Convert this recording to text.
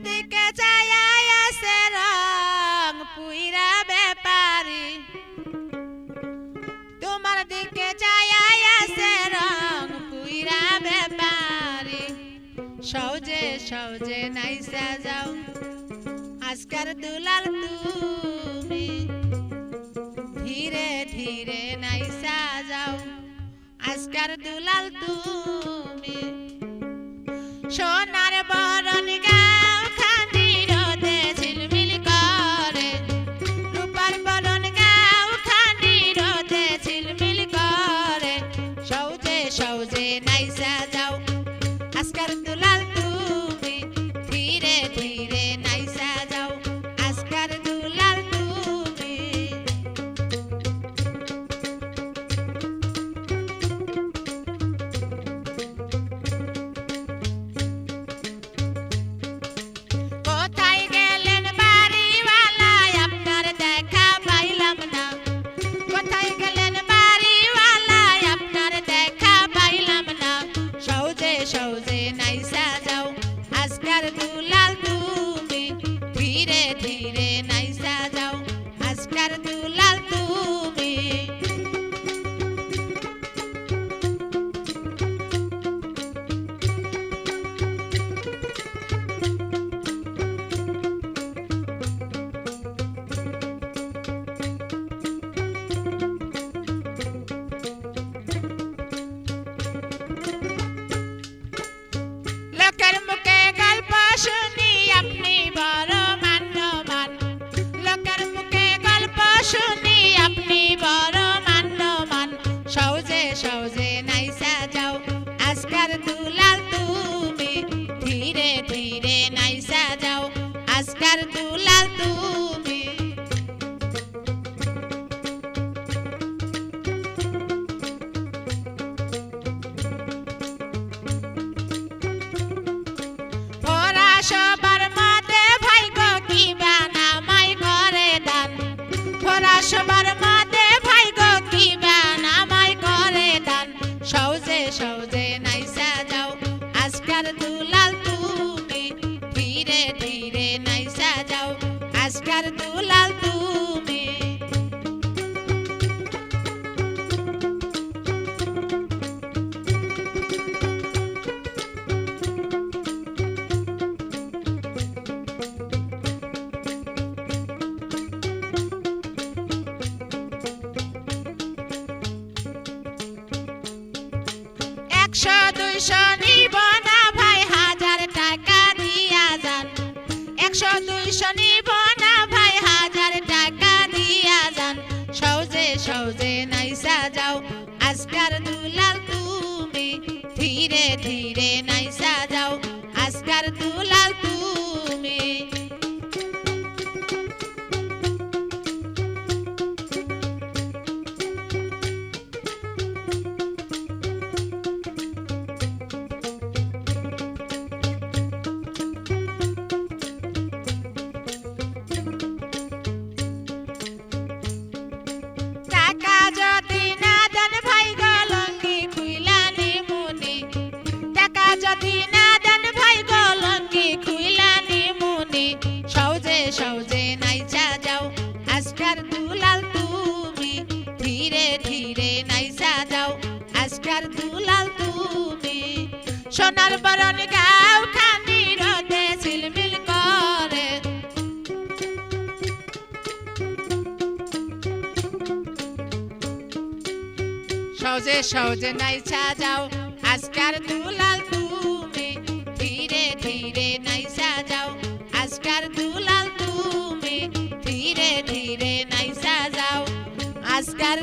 দিকে রং পুইরা ব্যাপারি। তোমার দিকে চাই আছে রং পুইরা ব্যাপারি। সহজে সহজে নাইসা যাও আজকার দুলাল তুমি ধীরে ধীরে যাও আজকার দুলাল তুমি সোনার যাও আজকার আজকার দুলাল তুমি ধীরে ধীরে আজকার দুলাল তুমি ধীরে ধীরে নাইসা যাও। আজকার দুলাল তুমি ধীরে ধীরে নাইসা যাও আজকার দুলাল তুমি। একশো দুইশো ধীরে ধীরে নাইসা যাও আজকার দুলাল আজকার দুলাল তুমি, সোনার বরণ গাও খানি রোদে ঝিলমিল করে। সহজে সহজে নাইচা যাও আজকার দুলাল তুমি, ধীরে ধীরে নাইচা যাও আজকার দুলাল তুমি, ধীরে ধীরে নাইচা যাও আজকার